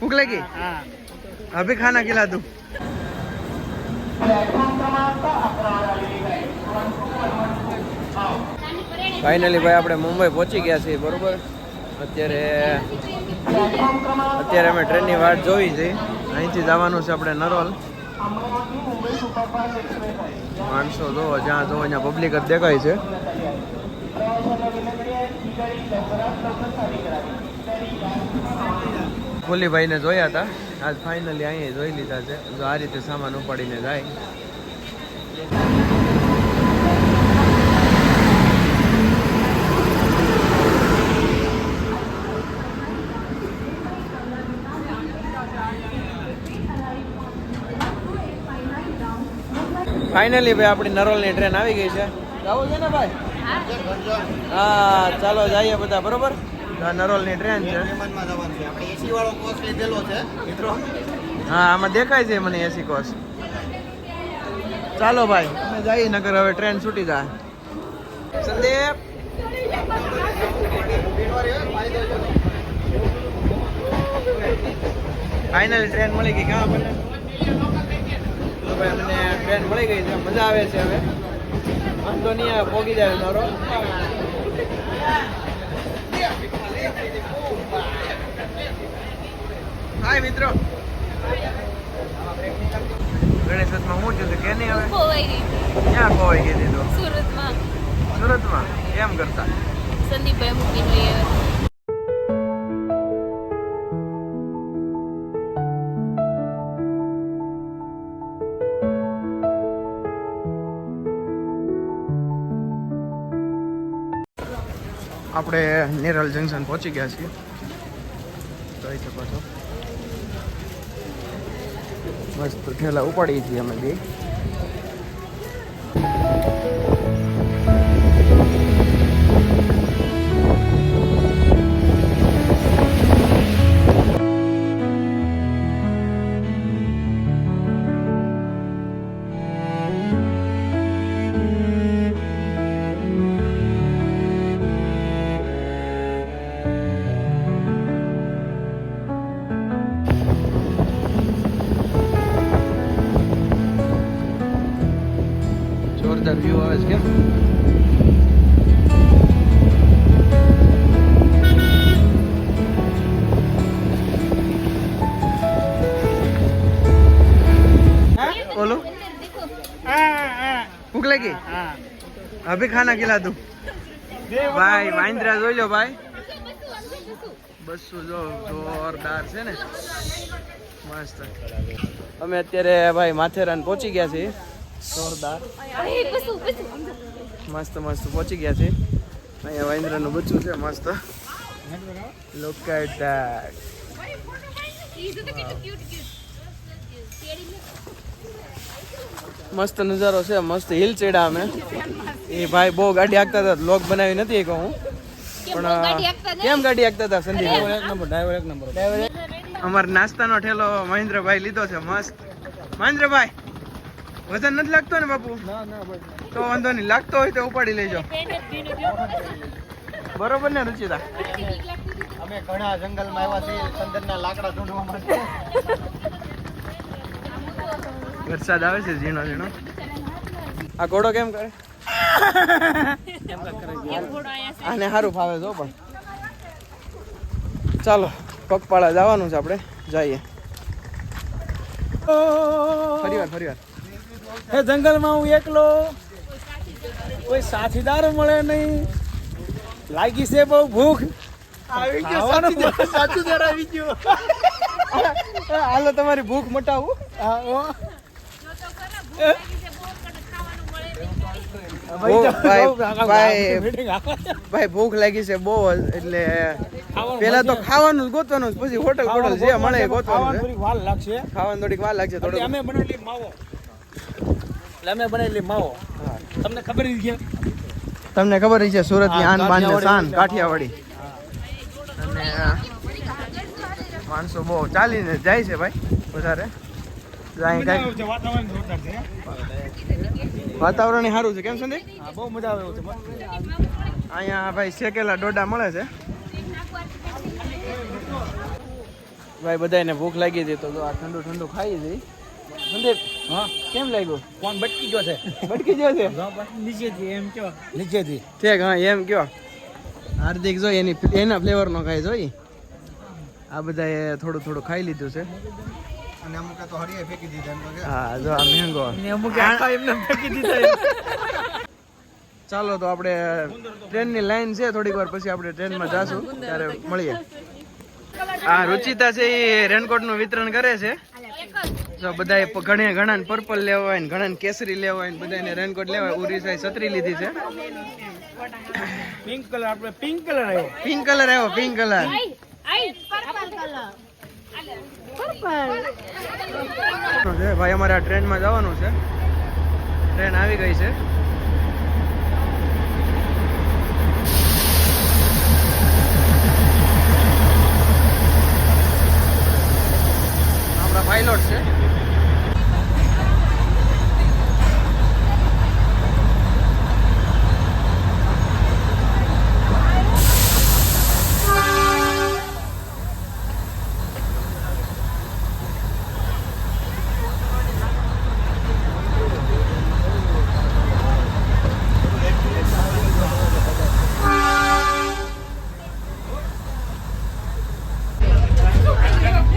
भूख लगी अभी खाना खिला दूं ફાઇનલી ભાઈ આપણે મુંબઈ પહોંચી ગયા છીએ બરોબર અત્યારે અત્યારે અમે ટ્રેનની વાટ જોઈ છે અહીંથી જવાનું છે આપણે નરોલ માણસો જોવો જ્યાં જોવો ત્યાં પબ્લિક જ દેખાય છે ફૂલીભાઈને જોયા હતા આજ ફાઇનલી અહીંયા જોઈ લીધા છે. જો આ રીતે સામાન ઉપાડીને જાય. ફાઇનલી ભાઈ આપણી નરોલની ટ્રેન આવી ગઈ છે. જવું છે ને ભાઈ? હા ચાલો જઈએ બધા બરોબર? નરોલની ટ્રેન છે. આપણે એસી વાળો કોચ લીધેલો છે મિત્રો. હા આમાં દેખાય છે મને એસી કોસ ચાલો ભાઈ અમે જઈએ નગર હવે ટ્રેન છૂટી જાય. સંદીપ. ફાઇનલ ટ્રેન મળી ગઈ ક્યાં આપણને? તો ભાઈ અમને ટ્રેન મળી ગઈ છે મજા આવે છે હવે. વાંધો નહીં આવે પોગી જાય નરો હાય મિત્રો. ગણેશ રથમાં હું છું કે નહીં હવે? ખોવાઈ ગઈ ક્યાં ખોવાઈ ગઈ તો? સુરતમાં. સુરતમાં? કેમ કરતા? સંદીપભાઈ મૂકીને લઈ આવ્યા આપણે નેરલ જંકશન પહોંચી ગયા છીએ. જોઈ શકો છો મસ્ત ઠેલા ઉપાડીએ છીએ અમે બે. જોરદાર વ્યૂ આવે છે કેમ बोलो ભૂખ લાગી? અભી ખાના ખિલા તું. ભાઈ વાઇન્દ્રા જોઈ લો ભાઈ. બસો જો જોરદાર છે ને. મસ્ત. અમે અત્યારે ભાઈ માથેરાન પહોંચી ગયા છીએ. જોરદાર. મસ્ત મસ્ત. પહોંચી ગયા છે. અહીંયા વાંદરાનું બચ્ચું છે મસ્ત. લુક એટ ધેટ મસ્ત નજારો છે મસ્ત હિલ ચડ્યા અમે. એ ભાઈ બહુ ગાડી હાંકતા હતા લોક બનાવી નથી એક હું. પણ કેમ ગાડી હાંકતા હતા સંદીપ નંબર ડ્રાઈવર એક નંબર. અમાર નાસ્તાનો ઠેલો મહેન્દ્રભાઈ લીધો છે મસ્ત. મહેન્દ્રભાઈ વજન નથી લાગતો ને બાપુ? ના ના તો વાંધો નહીં. લાગતો હોય તો ઉપાડી લેજો. બરોબર ને રુચિતા? અમે ઘણા જંગલમાં આવ્યા છીએ ચંદનના લાકડા ઢૂંઢવા માટે. વરસાદ આવે છે ઝીણો ઝીણો. આ ઘોડો કેમ કરે? આને સારું ફાવે જો પણ. ચાલો પગપાળા જવાનું છે આપણે. જઈએ. ફરી વાર ફરી વાર હે જંગલમાં હું એકલો? કોઈ સાથીદાર મળે નહીં. લાગી છે બહુ ભૂખ. આવી ગયો સાથીદાર આવી ગયો. હાલો તમારી ભૂખ મટાવું. હા, ઓ. બહુ, ભાઈ, ભૂખ લાગી છે બહુ એટલે પેલા તો ખાવાનું જ ગોતવાનું જ, પછી હોટલ હોટલ જે મળે ગોતવાનું ખાવાનું થોડીક વાર લાગશે. ખાવાનું થોડીક વાર લાગશે એટલે થોડું અમે બનાવેલી માવો. એટલે અમે બનાવેલી માવો. તમને ખબર જ છે તમને ખબર છે સુરતની આન બાન ને શાન કાઠિયાવાડી. અને માણસો બહુ ચાલીને જાય છે ભાઈ વધારે. વાતાવરણ સારું છે કેમ સંદીપ? હા બહુ મજા આવે એવું છે અહીંયા ભાઈ શેકેલા ડોડા મળે છે. ભાઈ બધાને ભૂખ લાગી હતી તો આ ઠંડુ ઠંડુ ખાઈ જઈ સંદીપ હા? કેમ લાગ્યું? કોણ બટકી ગયો છે? બટકી ગયો છે? નીચેથી એમ કયો. નીચેથી. ઠીક હા એમ કયો. હાર્દિક જો એની એના ફ્લેવર નો ખાઈ જોઈ. આ બધાએ થોડું થોડું ખાઈ લીધું છે. અને અમુક તો હરીએ ફેંકી દીધા એમ તો હા જો આ મેંગો ને અમુક આખા એમને ફેંકી દીધા ચાલો તો આપણે ટ્રેનની લાઈન છે થોડીક વાર પછી આપણે ટ્રેનમાં જાશું. ત્યારે મળીએ. આ રુચિતા છે એ રેનકોટનું વિતરણ કરે છે. બધાએ પ- ઘણે ઘણા પર્પલ લેવા હોય ને ઘણા કેસરી લેવા હોય ને બધાને રેનકોટ લેવા હોય ઉરીસાએ છત્રી લીધી છે. પિંક કલર આપણે પિંક કલર આવ્યો. પિંક કલર આવ્યો પિંક કલર છે ભાઈ અમારે આ ટ્રેનમાં જવાનું છે. ટ્રેન આવી ગઈ છે. આપણા પાયલોટ છે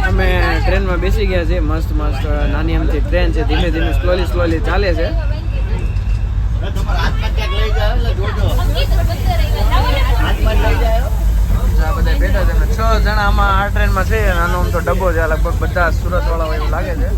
અમે બેસી ગયા છે, મસ્ત મસ્ત, નાની અમથી ટ્રેન છે, ધીમે ધીમે સ્લોલી સ્લોલી ચાલે છે. છે જણા આમાં આ ટ્રેનમાં છે નાનો આમ તો ડબ્બો છે લગભગ બધા સુરત વાળા એવું લાગે છે.